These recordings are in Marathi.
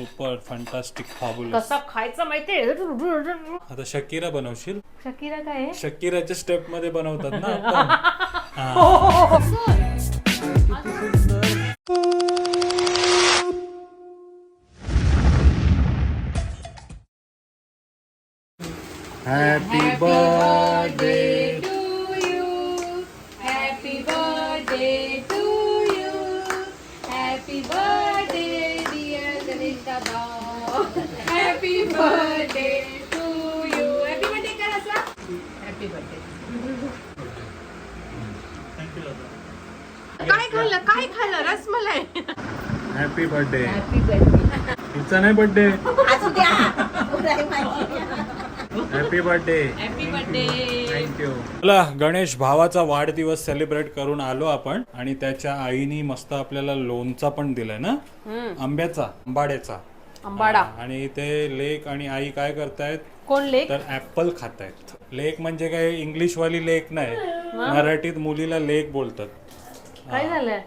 सुपर फंटास्टिक फाबुलस कसा खायचा माहितीये? आता शकीरा बनवशील? शकीरा काय आहे? शकीराच्या स्टेपमध्ये बनवतात ना आपण. हा. काय खाल्लं? काय खाल्लं? Rasmalai. Happy birthday happy birthday तिचा नाही birthday happy birthday happy birthday thank you चला गणेश भावाचा वाढदिवस सेलिब्रेट करून आलो आपण आणि त्याच्या आईनी मस्त आपल्याला लोणचा पण दिलाय ना? आंब्याचा आंबाड्याचा. आंबाडा. आणि ते लेक आणि आई काय करतायत? कोण लेख? तर ऍपल खातायत. लेक म्हणजे काय? इंग्लिश वाली लेक नाही मराठीत मुलीला लेक बोलतात. काय झालं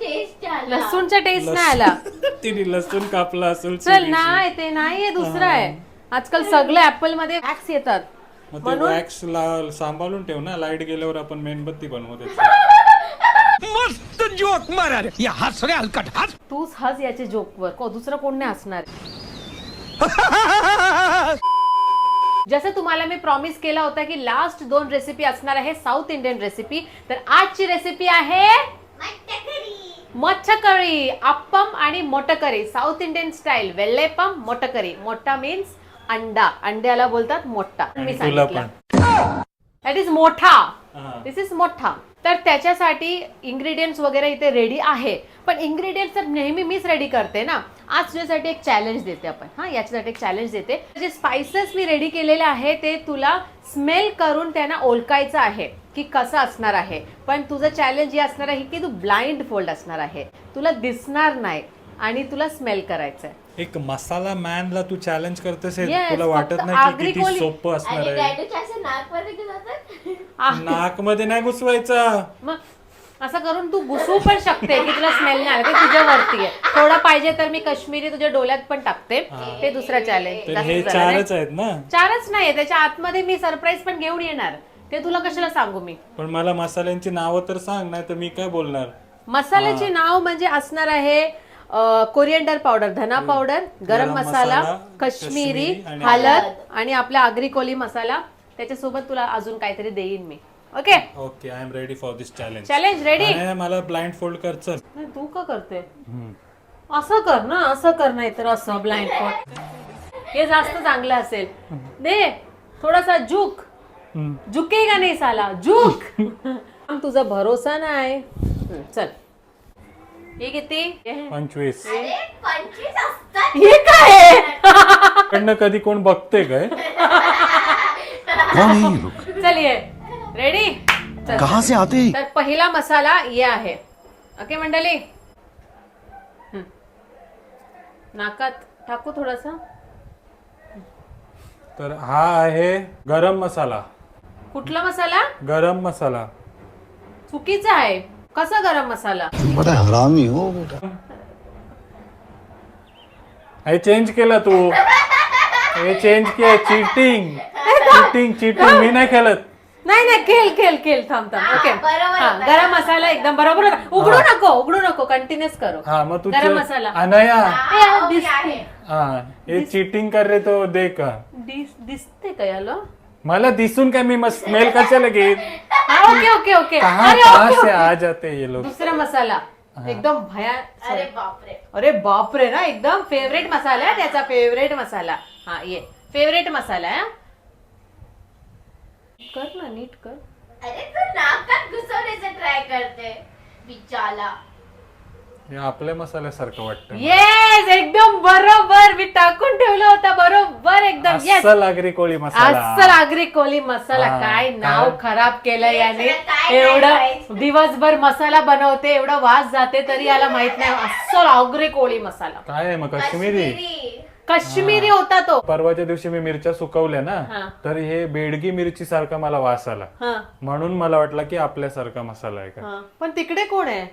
टेस्ट आला. लसूणचा टेस्ट नाही आला. तिने लसूण कापला असेल चल नाही ते नाहीये दुसरं आहे. आजकाल सगळं ऍपलमध्ये वॅक्स येतात. मग ते वॅक्स ला सांभाळून ठेव ना. लाइट गेल्यावर आपण मेणबत्ती बनवू त्याची. मस्त जोक मारा रे. या हस रे हलकट. हस. तूच हस याच्या जोकवर. को दुसरं कोण नाही हसणार. जसं तुम्हाला मी प्रॉमिस केला होता की लास्ट दोन रेसिपी असणार आहे साऊथ इंडियन रेसिपी तर आजची रेसिपी आहे मच्छा करी अप्पम आणि मोटकरी. साऊथ इंडियन स्टाईल वेल्लेपम मोटकरी. मोठा मीन्स अंडा. अंड्याला बोलतात मोठा. मी सांगितलं. दॅट इज मोठा. दिस इज मोठा. तर त्याच्यासाठी इंग्रेडियंट्स वगैरे इथे रेडी आहे. पण इंग्रेडियंट्स तर नेहमी मीच रेडी करते ना. आज तुझ्यासाठी एक चॅलेंज देते आपण. हा याच्यासाठी एक चॅलेंज देते. जे स्पायसेस मी रेडी केलेले आहे ते तुला स्मेल करून त्यांना ओळखायचं आहे की कसं असणार आहे. पण तुझं चॅलेंज हे असणार आहे की तू ब्लाइंड फोल्ड असणार आहे. तुला दिसणार नाही आणि तुला स्मेल करायचं आहे एक मसाला मॅन ला तू चॅलेंज करतेस हे Yes, तुला वाटत फक्त नाही की आगरी किती कोळी. सोपं असणार आणि आहे. असं नाकमध्ये नाही घुसवायचा. मग असं करून तू घुसू पण शकते. की तुला स्मेल नाही आला ते तुझ्यावरती आहे. थोडं पाहिजे तर मी काश्मीरी तुझ्या डोळ्यात पण टाकते. ते दुसरा चॅलेंज तर हे चारच आहेत ना? चारच नाही त्याच्या आतमध्ये मी सरप्राईज पण घेऊन येणार. ते तुला कशाला सांगू मी? पण मला मसाल्यांची नावं तर सांग नाही तर मी काय बोलणार? मसाल्याचे नाव म्हणजे असणार आहे कोरिएंडर पावडर धना पावडर गरम मसाला काश्मीरी हळद. आणि आपला आगरी कोली मसाला. त्याच्यासोबत तुला अजून काहीतरी देईन मी. Okay okay I am ready for this challenge challenge ready मला ब्लाइंड फोल्ड कर चल. नाही तू का करते? असं कर ना असं कर नाही तर असं ब्लाइंड फोल्ड हे जास्त चांगलं असेल. दे थोडासा झुक. झुकेगा नाही साला? झुक. तुझा भरोसा नाही. चल. हे किती? पंचवीस. अरे पंचवीस असतात. हे काय? कडनं कधी कोण बघते काय है? चल ये. रेडी चल. कहाँ से आते हैं? तर पहिला मसाला ये आहे. ओके मंडळी हम्म. नाकात टाकू थोडासा. तर हा आहे गरम मसाला. कुठला मसाला? गरम मसाला. चुकीचा आहे. कसा गरम मसाला? बड़ा हरामी हो बेटा. हे चेंज केलं तू. हे चेंज केलं. चीटिंग चीटिंग चीटिंग मी नाही खेळत. नाही नाही खेळ खेळ खेळ थांब थांब. ओके बरोबर हा होता. गरम मसाला एकदम बरोबर होता. उघडू नको उघडू नको कंटिन्युअस करो. हा मग तू गरम मसाला. अनया. हा, दिसते. हा हे चीटिंग कर रे तो दे का दिस- दिसते का याला? मला दिसून काय मी स्मेल कशाला घेत हा ओके ओके ओके. कहा अरे कहा ओके से ओके. आ जाते ये लोग? दुसरा मसाला. एकदम भया अरे बापरे. अरे बापरे ना एकदम फेवरेट मसाला आहे त्याचा फेवरेट मसाला. हा ये. फेवरेट मसाला आहे हा. कर ना नीट कर. अरे तू नाकात घुसवण्याचं ट्राय करते बिचाला. हे आपल्या मसाल्यासारखं वाटतं येस एकदम बरोबर. मी टाकून ठेवलं होता बरोबर एकदम. येस अस्सल आगरी कोळी मसाला. अस्सल आगरी कोली मसाला. हा, काय काय? नाव खराब केलं याने. काय नाही एवढं. दिवसभर मसाला बनवते एवढं वास जाते तरी याला माहीत नाही. अस्सल आगरी कोळी मसाला. काय आहे मग काश्मीरी. काश्मीरी? होता तो. परवाच्या दिवशी मी मिरच्या सुकवल्या हा. ना तर हे बेडगी मिरची सारखा मला वास आला. हा. म्हणून मला वाटलं की आपल्यासारखा मसाला आहे का? हा. पण तिकडे कोण आहे?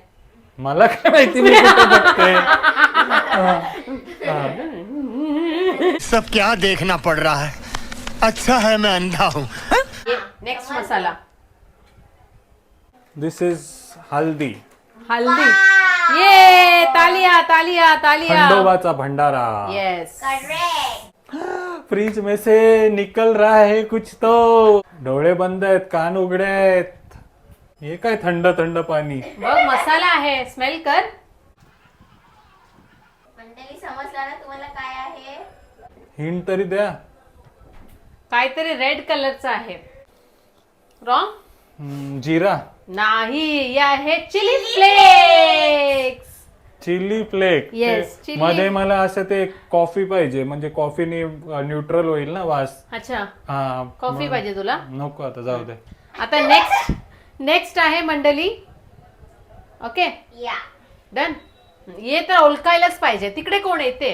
मला काय माहिती मी कुठे बघते? सब क्या देखना पड़ रहा है। अच्छा है मैं अंधा हूँ। Next masala. This is haldi. हल्दी. ये तालिया तालिया तालिया। खंडोबाचा भंडारा। येस करेक्ट फ्रीज में से निकल रहा है कुछ तो। डोळे बंद आहेत कान उघडे आहेत। हे काय थंड थंड पाणी? बघ मसाला आहे. स्मेल कर. मंडळी समजला ना तुम्हाला काय आहे? हिंट तरी द्या. काहीतरी रेड कलरचा आहे. रॉंग हम्म, जिरा. नाही हे आहे chilli flakes. Chilli flake. Yes, ते chili. मध्ये मला असं ते कॉफी पाहिजे म्हणजे कॉफीने न्यूट्रल होईल ना वास. अच्छा. हा कॉफी मग- पाहिजे तुला? नको आता जाऊ दे. आता नेक्स्ट नेक्स्ट आहे मंडळी ओके या डन ये तर ओळखायलाच पाहिजे. तिकडे कोण येते?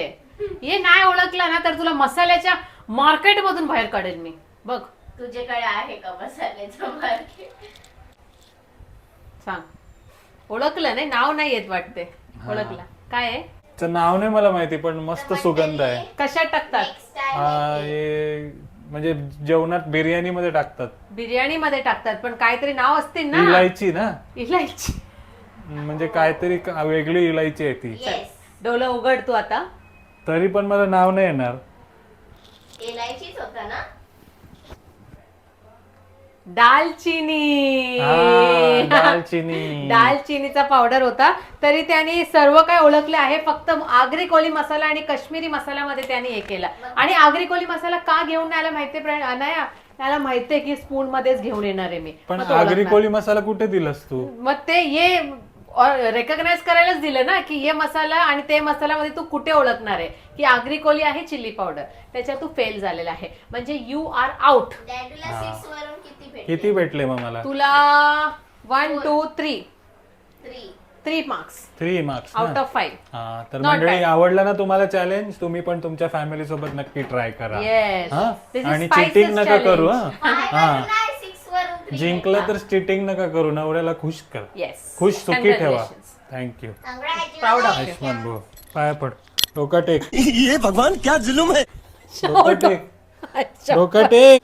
ये नाही ओळखला ना तर तुला मसाल्याच्या मार्केट मधून बाहेर काढेल मी. बघ. तुझ्याकडे आहे का मसाल्याचं मार्केट सांग. ओळखलं नाही नाव नाही येत वाटते ओळखला. काय आहे? नाव नाही मला माहिती पण मस्त सुगंध आहे. कशात टाकतात? हा हे म्हणजे जेवणात बिर्याणी मध्ये टाकतात. बिर्याणी मध्ये टाकतात पण काहीतरी नाव असतील ना. इलायची ना? इलायची. म्हणजे काहीतरी का- वेगळी इलायची आहे ती. येस डोलं उघड तू आता. तरी पण मला नाव नाही येणार. इलायचीच होता ना? दालचिनी. हा, दालचिनी. दालचिनीचा पावडर होता. तरी त्यांनी सर्व काय ओळखले आहे. फक्त आगरी कोली मसाला आणि काश्मीरी मसाल्यामध्ये त्यांनी हे केलं. आणि आगरी कोली मसाला का घेऊन नाही आला प्रण- अनाया त्याला माहितीये की स्पून मध्येच घेऊन येणार आहे मी. पण मग तो आगरी. कोळी मसाला कुठे दिलस तू? मग ते ये रेकग्नाइज करायलाच दिलं ना की हे मसाला आणि ते मसाल्यामध्ये तू कुठे ओळखणार आहे? की आगरी कोली आहे चिल्ली पावडर. त्याच्यात तू फेल झालेला आहे. म्हणजे यू आर आउट डॅडूला सिक्स वरून किती भेटले? किती भेटले मग मला? तुला one two three three three marks three marks out of five हा तर Not मंडळी bad. आवडलं ना तुम्हाला चॅलेंज तुम्ही पण तुमच्या फॅमिली सोबत नक्की ट्राय करा. Yes. This is आणि spices चिटिंग नका challenge. करू हा? हा. जिंकलं तर चिटिंग नका करू नवऱ्याला खुश कर. येस खुश सुखी ठेवा. थँक्यू. प्राऊड ऑफ आयुष्मान भाऊ पाया पड. डोका टेक. ये भगवान क्या जुलुम है? डोका टेक. डोका टेक.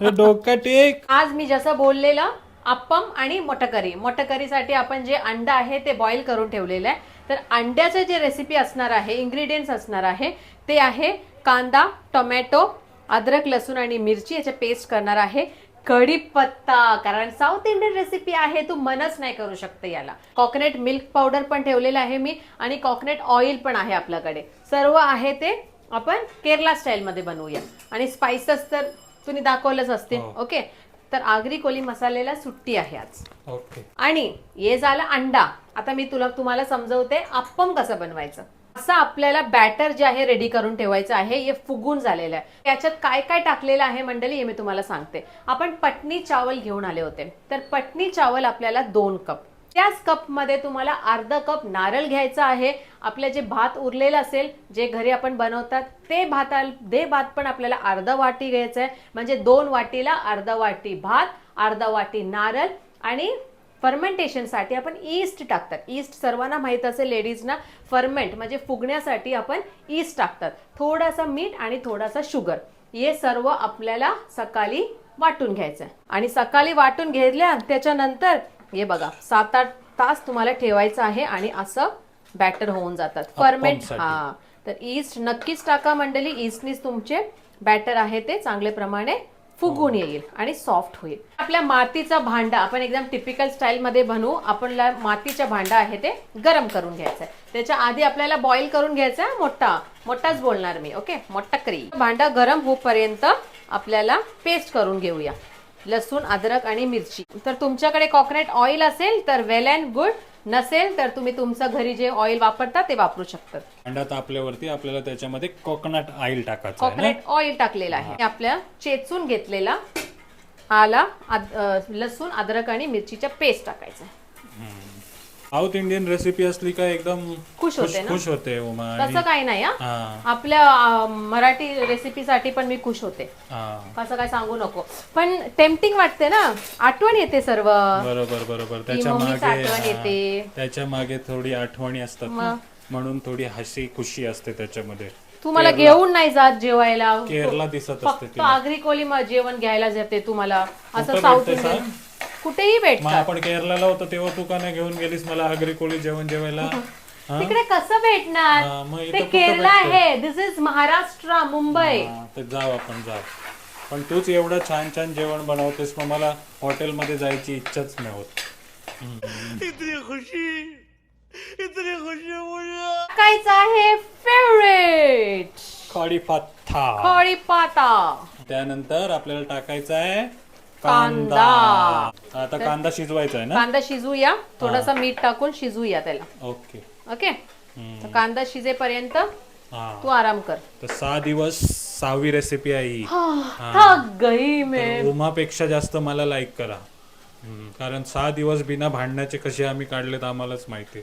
हे डोका टेक. आज मी जसं बोललेलं अप्पम आणि मोटकरी. मोटकरीसाठी आपण जे अंड आहे ते बॉईल करून ठेवलेलं आहे. तर अंड्याचं जे रेसिपी असणार आहे इन्ग्रेडियंट्स असणार आहे ते आहे कांदा टोमॅटो अद्रक लसूण आणि मिरची याचे पेस्ट करणार आहे. कढीपत्ता कारण साऊथ इंडियन रेसिपी आहे तू मनच नाही करू शकते याला. कॉकनेट मिल्क पावडर पण ठेवलेलं आहे मी आणि कॉकनेट ऑइल पण आहे आपल्याकडे. सर्व आहे ते आपण केरला स्टाईलमध्ये बनवूया. आणि स्पायसेस तर तुम्ही दाखवलंच असतील. हो. ओके तर आगरी कोली मसाल्याला सुट्टी आहे आज. ओके आणि हे झालं अंडा. आता मी तुला तुम्हाला समजवते अप्पम कसं बनवायचं. असं आपल्याला बॅटर जे आहे रेडी करून ठेवायचं आहे हे फुगून झालेलं आहे. त्याच्यात काय काय टाकलेलं आहे मंडळी हे मी तुम्हाला सांगते. आपण पटनी चावल घेऊन आले होते. तर पटनी चावल आपल्याला दोन कप. त्याच कपमध्ये तुम्हाला अर्धा कप नारळ घ्यायचा आहे. आपलं जे भात उरलेलं असेल जे घरी आपण बनवतात ते भाता ते भात पण आपल्याला अर्धा वाटी घ्यायचं आहे. म्हणजे दोन वाटीला अर्धा वाटी भात अर्धा वाटी नारळ आणि फर्मेंटेशनसाठी आपण ईस्ट टाकतात. ईस्ट सर्वांना माहीत असेल लेडीजना फर्मेंट म्हणजे फुगण्यासाठी आपण ईस्ट टाकतात. थोडासा मीठ आणि थोडासा शुगर हे सर्व आपल्याला सकाळी वाटून घ्यायचं आणि सकाळी वाटून घेतल्या त्याच्यानंतर हे बघा सात आठ तास तुम्हाला ठेवायचं आहे आणि असं बॅटर होऊन जातात. फर्मेंट. हा. तर ईस्ट नक्कीच टाका मंडळी. ईस्टनीच तुमचे बॅटर आहे ते चांगले प्रमाणे फुगून येईल आणि सॉफ्ट होईल. आपल्या मातीचा भांडा आपण एकदम टिपिकल स्टाईलमध्ये बनवू आपल्याला मातीचा भांडा आहे ते गरम करून घ्यायचं आहे. त्याच्या आधी आपल्याला बॉईल करून घ्यायचा आहे मोठा. मोठाच बोलणार मी ओके मोठा करी. भांडा गरम होईपर्यंत आपल्याला पेस्ट करून घेऊया. लसूण अद्रक आणि मिरची. तर तुमच्याकडे कॉकनेट ऑइल असेल तर वेल अँड गुड नसेल तर तुम्ही तुमचं घरी जे ऑइल वापरता ते वापरू शकतात अंडा तापल्यावरती आपल्याला त्याच्यामध्ये कोकोनट ऑइल टाकायचं आहे ना कोकोनट ऑइल टाकलेलं आहे. आपल्या चेचून घेतलेला आला अ, लसूण अद्रक आणि मिरचीच्या पेस्ट टाकायचं साऊथ इंडियन रेसिपी असली का एकदम खुश होते ना? खुश होते उमा तसं आणि काही नाही हा. हा. आपल्या अ, मराठी रेसिपीसाठी पण मी खुश होते. हा. असं काय सांगू नको. पण टेम्पटिंग वाटते ना? आठवण येते सर्व. बरोबर बरोबर. त्याच्या मम्मीचं मागे आठवण हा, येते. त्याच्यामागे थोडी आठवणी असतात ना. म्हणून थोडी हसी खुशी असते त्याच्यामध्ये. तू मला घेऊन नाही जात जेवायला. केरला दिसत असते फक्त आगरी कोली म- जेवण घ्यायला जाते तुम्हाला असं कुठं साऊथ भेटते इंडियन सांग? कुठेही मग भेटतात आपण केरलाला होतो तेव्हा तू का नाही घेऊन गेलीस मला आगरी कोळी जेवण जेवायला? हा? तिकडे कसं हा, भेटणार इथं ते कुठं केरला? आहे. दिस इज महाराष्ट्र मुंबई हा, जाऊ आपण जाऊ. पण तूच एवढं छान छान जेवण बनवतेस मग मला हॉटेलमध्ये जायची इच्छाच नाही होत. कायच आहे फेवरेट कढी पत्ता कढी पाता त्यानंतर आपल्याला टाकायचा आहे कांदा. कांदा आता कांदा शिजवायचा आहे ना? कांदा शिजूया. थोडासा मीठ टाकून शिजूया त्याला. ओके. ओके? तर कांदा शिजेपर्यंत तू आराम कर. तर सहा दिवस सहावी रेसिपी आहे थक गई मैं उमापेक्षा जास्त मला लाईक करा. हम्म, कारण सहा दिवस बिना भांडण्याचे कसे आम्ही काढलेत आम्हालाच माहिती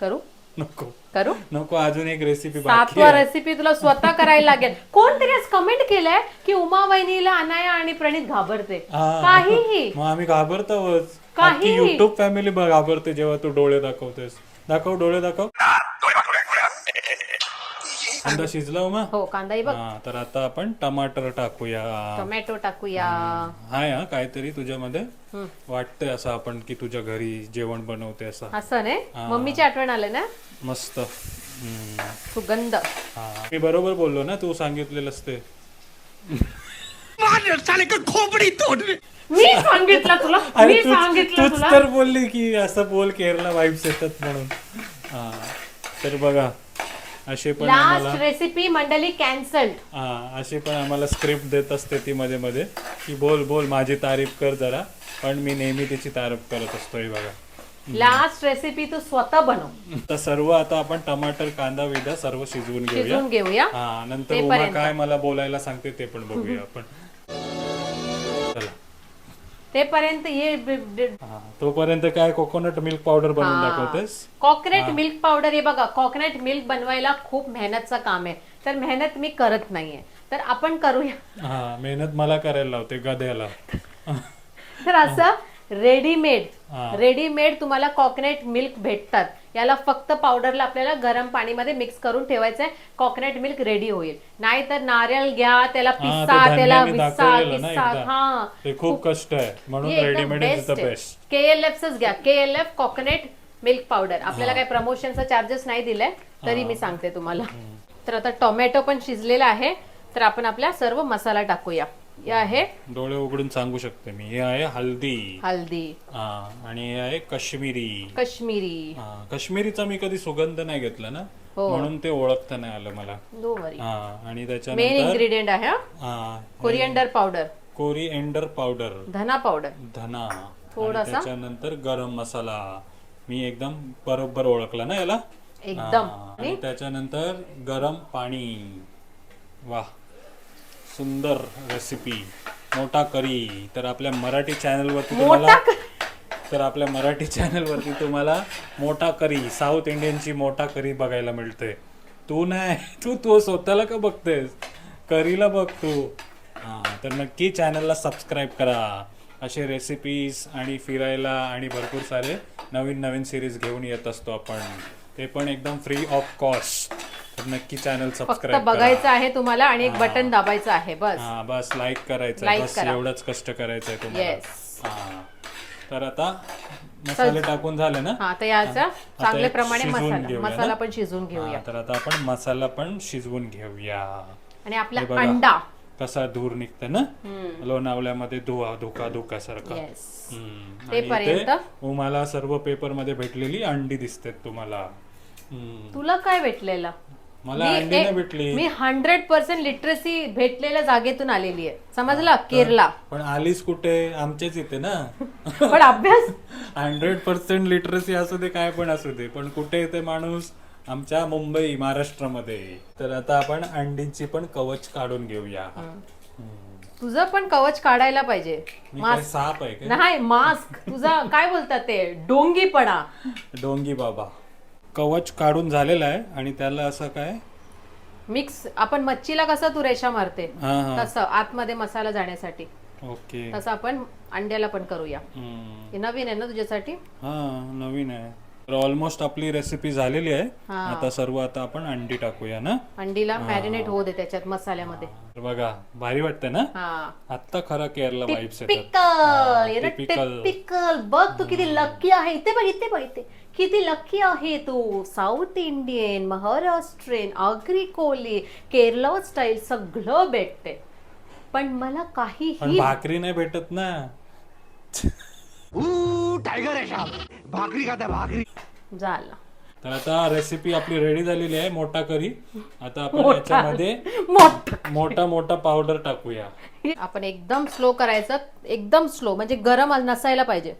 करू? नको. करू? नको अजून एक रेसिपी बाकी सातवा रेसिपी तुला स्वतः करायला लागेल. कोणतरी आज कमेंट केलंय की उमा वहिनीला अनाया आणि प्रणित घाबरते. हा. काहीही. मग आम्ही घाबरतोच. काहीही. युट्यूब फॅमिली घाबरते जेव्हा तू डोळे दाखवतेस. दाखव डोळे दाखव. कांदा शिजला उमा? हो कांदाही बघ. हा तर आता आपण टमाटर टाकूया. टोमॅटो टाकूया. हाय हा काहीतरी तुझ्यामध्ये वाटतंय असं आपण की तुझ्या घरी जेवण बनवते असं. असं नाही? मम्मीची आठवण आलं ना? मस्त. हम्म. सुगंध. हा मी बरोबर बोललो ना तू सांगितलेलंच ते. मार साले का खोपड़ी तोड़ दे मी सांगितलं तुला? मी तूच सांगितलं तूच तुला? तर बोलली की असं बोल केरला वाईब्स येतात म्हणून. हा. तर बघा असे पण आम्हाला रेसिपी मंडळी कॅन्सल्ड हा अशी पण आम्हाला स्क्रिप्ट देत असते ती मध्ये मध्ये की बोल बोल माझी तारीफ कर जरा पण मी नेहमी तिची तारीफ करत असतो हे बघा. लास्ट रेसिपी तू स्वतः बनव. तर सर्व आता आपण टमाटर कांदा विदा सर्व शिजवून घेऊया. घेऊया. हा नंतर उमा तेपर्यंत. काय मला बोलायला सांगते ते पण बघूया आपण. तेपर्यंत ये हा तोपर्यंत काय कोकोनट मिल्क पावडर बनवून दाखवतेस? कॉकनेट मिल्क पावडर हे बघा कॉकनेट मिल्क बनवायला खूप मेहनतचं काम आहे. तर मेहनत मी करत नाहीये. तर आपण करूया. हा मेहनत मला करायला लावते गध्याला तर असं रेडीमेड. रेडीमेड तुम्हाला कॉकनेट मिल्क भेटतात. याला फक्त पावडरला आपल्याला गरम पाणीमध्ये मिक्स करून ठेवायचं आहे कॉकनेट मिल्क रेडी होईल. नाहीतर नारळ घ्या त्याला पिसा त्याला विसा किस्सा. हा. खूप कष्ट आहे. म्हणून readymade is the best K L F घ्या. K L F coconut milk powder आपल्याला काही प्रमोशनचा चार्जेस नाही दिलाय तरी मी सांगते तुम्हाला. तर आता टोमॅटो पण शिजलेला आहे. तर आपण आपल्या सर्व मसाला टाकूया. हे आहे? डोळे उघडून सांगू शकते मी. हे आहे हल्दी. हल्दी. हा आणि हे आहे काश्मीरी. काश्मीरी. हा काश्मीरीचा मी कधी सुगंध नाही घेतला ना हो. म्हणून ते ओळखता नाही आलं मला. No worry. हा आणि मेन त्याच्यानंतर इन्ग्रेडियंट आहे हा. हा कोरिअंडर पावडर. Coriander powder. धना पावडर. धना. आणि थोडासा? त्याच्यानंतर गरम मसाला. मी एकदम बरोबर ओळखला ना याला? एकदम. हा, आणि त्याच्यानंतर गरम पाणी. वा सुंदर रेसिपी मोठा करी. तर आपल्या मराठी चॅनलवरती तुम्हाला तर आपल्या मराठी चॅनलवरती तुम्हाला मोठा करी साऊथ इंडियनची मोठा करी बघायला मिळते. तू नाही. तू तू स्वतःला का बघतेस? करीला बघ तू. हां तर नक्की चॅनलला सबस्क्राईब करा. असे रेसिपीज आणि फिरायला आणि भरपूर सारे नवीन नवीन सिरीज घेऊन येत असतो आपण. ते पण एकदम फ्री ऑफ कॉस्ट तर नक्की चॅनल फक्त सबस्क्राईब बघायचं आहे तुम्हाला आणि एक बटन दाबायचं आहे बस. हा बस लाईक करायचं Like बस करा. एवढंच कष्ट करायचंय तुम्हाला. Yes. हा. तर आता मसाले टाकून झाले ना? हा तर याचा आता चांगल्या एक प्रमाणे शिजवून मसाला. घेऊया मसाला? पण शिजवून घेऊया. हा, तर आता आपण मसाला पण शिजवून घेऊया. आणि आपला हे बघा. अंडा. कसा धूर निघते ना? लोणावल्यामध्ये धुवा धुका धुकासारखा. येस हम्म. ते पर्यंत? मला सर्व पेपरमध्ये भेटलेली अंडी दिसतात तुम्हाला. हम्म. तुला काय भेटलेलं? मला मी अंडी एक- नाही भेटली. मी हंड्रेड पर्सेंट लिटरसी भेटलेल्या जागेतून आलेली आहे. समजला? केरला. पण आलीस कुठे? आमच्याच इथे ना. पण अभ्यास हंड्रेड पर्सेंट लिटरसी असू दे काय पण असू दे पण कुठे येते माणूस? आमच्या मुंबई महाराष्ट्रामध्ये. तर आता आपण अंडीची पण कवच काढून घेऊया. तुझं पण कवच काढायला पाहिजे. मी काय मास्क साप आहे नाही मास्क तुझा काय बोलतात ते? डोंगीपणा. डोंगी बाबा. कवच काढून झालेला आहे आणि त्याला असं काय? मिक्स आपण मच्छीला कसं तू रेषा मारते? हा हा. तसं आतमध्ये मसाला जाण्यासाठी. ओके. तसं आपण अंड्याला पण करूया. हम्म. हे नवीन आहे ना तुझ्यासाठी? हा नवीन आहे. तर ऑलमोस्ट आपली रेसिपी झालेली आहे. हा. आता सर्व आता आपण अंडी टाकूया ना? अंडीला मॅरिनेट होऊ दे त्याच्यात मसाल्यामध्ये. तर बघा भारी वाटतंय ना? हा. आत्ता खरा केरला वाईब्स येतात. Typical typical. टिपिकल बघ तू किती लकी आहे. इथे बघ इथे बघ इथे. किती लकी आहे तू? South Indian Maharashtrian Agri Koli Kerala style सगळं भेटते. पण मला काहीही भाकरी नाही भेटत ना. टाइगर है साहब भाकरी खाता भाकरी. झालं. तर आता रेसिपी आपली रेडी झालेली आहे मोठा करी. आता आपण याच्यामध्ये मोठं मोठा मोठा पावडर टाकूया. आपण एकदम स्लो करायचं. एकदम स्लो म्हणजे गरम नसायला पाहिजे.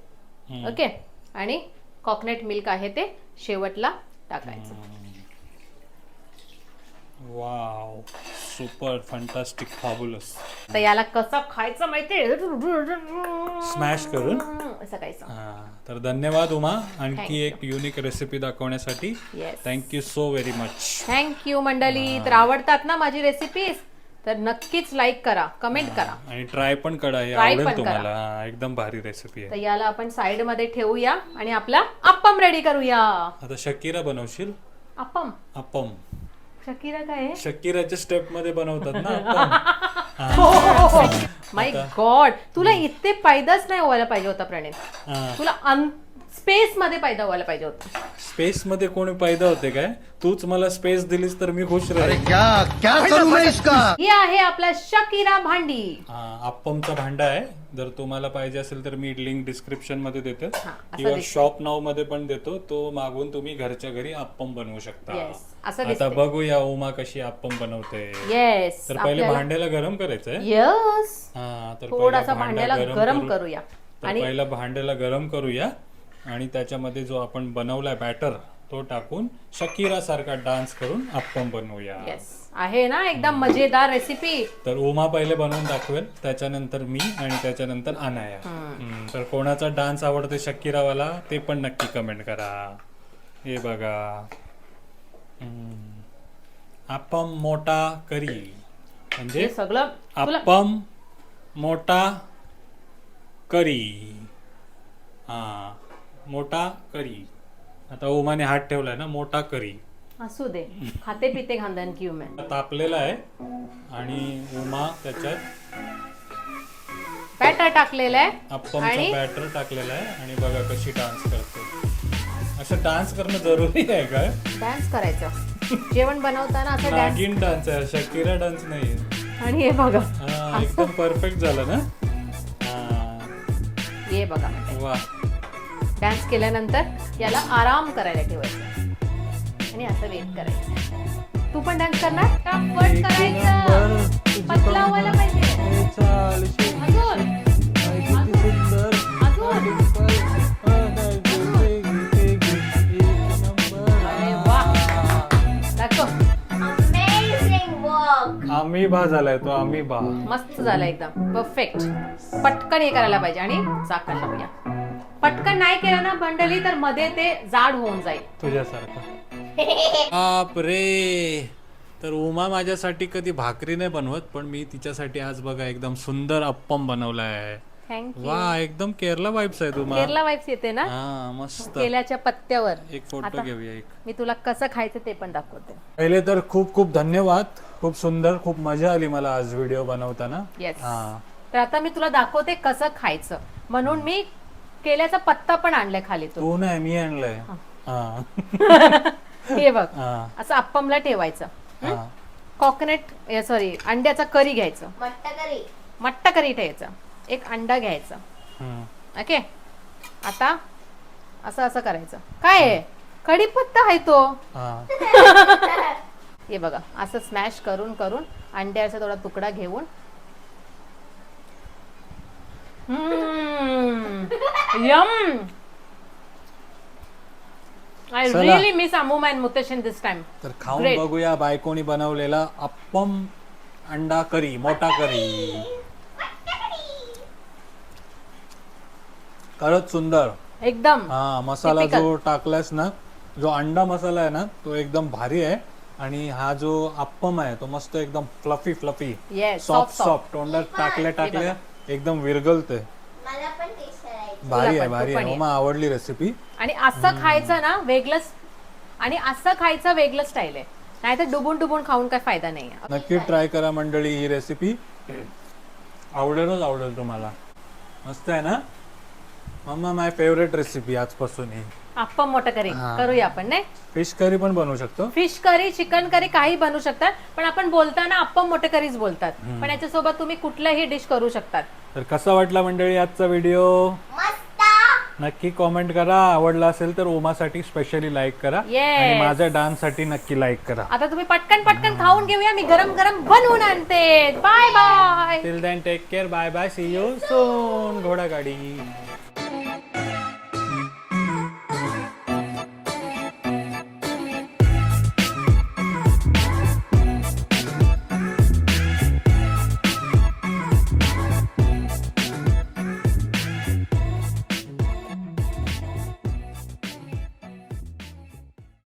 ओके आणि कॉकनेट मिल्क आहे ते शेवटला टाकायचं. वाव सुपर फंटास्टिक फॅब्युलस तर याला कसं खायचं माहितीये स्मॅश करून? असं खायचं. हा, तर धन्यवाद उमा. आणखी एक युनिक रेसिपी दाखवण्यासाठी. Yes thank you so very much thank you मंडळी. तर आवडतात ना माझी रेसिपीज तर नक्कीच लाईक करा कमेंट करा. आणि ट्राय पण करा हे Try पण आवडेल. तुम्हाला. हा, एकदम भारी रेसिपी तर आहे याला आपण साइडमध्ये ठेवूया आणि आपला अप्पम रेडी करूया. आता शकीरा बनवशील? अप्पम अप्पम शकीरा काय आहे? शकीराच्या स्टेपमध्ये बनवतात ना माय गॉड तुला इथे पैदाच नाही व्हायला पाहिजे होता प्रणित. हा. तुला स्पेस मध्ये पैदा व्हायला पाहिजे होता. स्पेस मध्ये कोणी पैदा होते काय? तूच मला स्पेस दिलीस तर मी खुश राहील. क्या क्या करूं मैं इसका? ही आहे आपला शकीरा भांडी. हा, अप्पमचा भांडा आहे. जर तुम्हाला पाहिजे असेल तर मी लिंक डिस्क्रिप्शनमध्ये देतो. असं किंवा दिसतंय. शॉप नावमध्ये पण देतो. तो मागून तुम्ही घरच्या घरी अप्पम बनवू शकता. Yes, असं आता दिसतंय. बघूया उमा कशी अप्पम बनवते. येस तर पहिले भांड्याला गरम करायचंय. यस हा तर थोडासा पहिला भांडा भांड्याला गरम करू- करूया. तर आणि पहिला भांड्याला गरम करूया. आणि त्याच्यामध्ये जो आपण बनवलाय बॅटर तो टाकून शकीरा सारखा डान्स करून अप्पम बनवूया. येस आहे ना? एकदम मजेदार रेसिपी तर उमा पहिले बनवून दाखवेल त्याच्यानंतर मी आणि त्याच्यानंतर अनाया. हम्म, तर कोणाचा डान्स आवडते शकीरावाला ते पण नक्की कमेंट करा. हे बघा. हम्म. अप्पम मोठा करी. म्हणजे हे सगळं तुला अप्पम मोठा करी. हा. मोठा करी. आता उमाने हात ठेवलाय ना मोठा करी. असू दे. खाते पिते खानदान की मैं तापलेला आहे आणि उमा त्याच्यात बॅटर टाकलेलं आहे अप्पमचा आणि? बॅटर टाकलेला आहे आणि बघा कशी डान्स करते. असं डान्स करणं जरुरी आहे काय? डान्स करायचं. जेवण बनवताना असं डान्स नागिन डान्स आहे शकीरा डान्स नाही आणि हे बघा. एकदम परफेक्ट झालं ना? हा. हे बघा. वा. डान्स केल्यानंतर याला आराम करायला ठेवायचं. आणि असं वेट करायचं. तू पण डान्स करणार? पटपट करायचं. पतला व्हायला पाहिजे. आम्ही भा झालाय तो आम्ही भा मस्त झालं एकदम. परफेक्ट पटकन हे करायला पाहिजे आणि झाकण लावूया पटकन नाही केलं ना बंडली तर मध्ये ते जाड होऊन जाईल. तुझ्यासारखं. बाप रे. तर उमा माझ्यासाठी कधी भाकरी नाही बनवत पण मी तिच्यासाठी आज बघा एकदम सुंदर अप्पम बनवलाय थँक्यू वा एकदम केरला वाईब्स आहे तुम्हा केरला वाईफ्स येते ना? हा मस्त. केल्याच्या पत्त्यावर. एक फोटो घेऊया एक. मी तुला कसं खायचं ते पण दाखवते. पहिले तर खूप खूप धन्यवाद. खूप सुंदर खूप मजा आली मला आज व्हिडिओ बनवताना. येस हा. तर आता मी तुला दाखवते कसं खायचं. म्हणून मी केल्याचा पत्ता पण आणलाय खाली तू. तू नाही मी आणलंय. हा. हे. बघ हा. असं अप्पमला ठेवायचं हा? कॉकनेट सॉरी अंड्याचा करी घ्यायचं. मट्ट करी. मट्टा करी ठेवायचं. एक अंडा घ्यायचं. हम्म. ओके? आता असं असं करायचं. काय आहे? कढीपत्ता आहे तो. हा. हे बघा असं स्मॅश करून करून अंड्याचा थोडा तुकडा घेऊन यम. आय चला. रिअली मिस अमू मॅन मुतेशन दिस टाइम तर खाऊन Great. बघूया बायकोनी बनवलेला अप्पम अंडा करी मोठा करी. खरंच सुंदर. एकदम. हा मसाला Typical. जो टाकलायस ना जो अंडा मसाला आहे ना तो एकदम भारी आहे. आणि हा जो अप्पम आहे तो मस्त एकदम फ्लफी फ्लफी सॉफ्ट सॉफ्ट तोंडात टाकल्या टाकल्या. एकदम विरगलते मला पण टेस्ट करायचं भारी आहे भारी आहे. ये. मग आवडली रेसिपी आणि असं खायचं ना वेगळंच आणि असं खायचं वेगळं स्टाईल आहे. नाहीतर डुबून डुबून खाऊन काय फायदा नाही नक्की ट्राय करा मंडळी ही रेसिपी आवडेलच आवडेल तुम्हाला. मस्त आहे ना? मम्मा माय फेवरेट रेसिपी आजपासून ही. आपण मोठं करी. करूया आपण नाही? फिश करी पण बनवू शकतो. फिश करी चिकन करी काही बनवू शकतात पण आपण बोलताना आपण मोठे करीच बोलतात. पण याच्यासोबत तुम्ही कुठल्याही डिश करू शकतात. तर कसा वाटला मंडळी आजचा व्हिडिओ मस्त. नक्की कॉमेंट करा. आवडला असेल तर ओमासाठी स्पेशली लाईक करा. Yes. आणि माझ्या डान्ससाठी नक्की लाईक करा. आता तुम्ही पटकन पटकन खाऊन घेऊया. मी गरम गरम बनवून आणते. Bye bye till then take care bye bye see you soon घोडा गाडी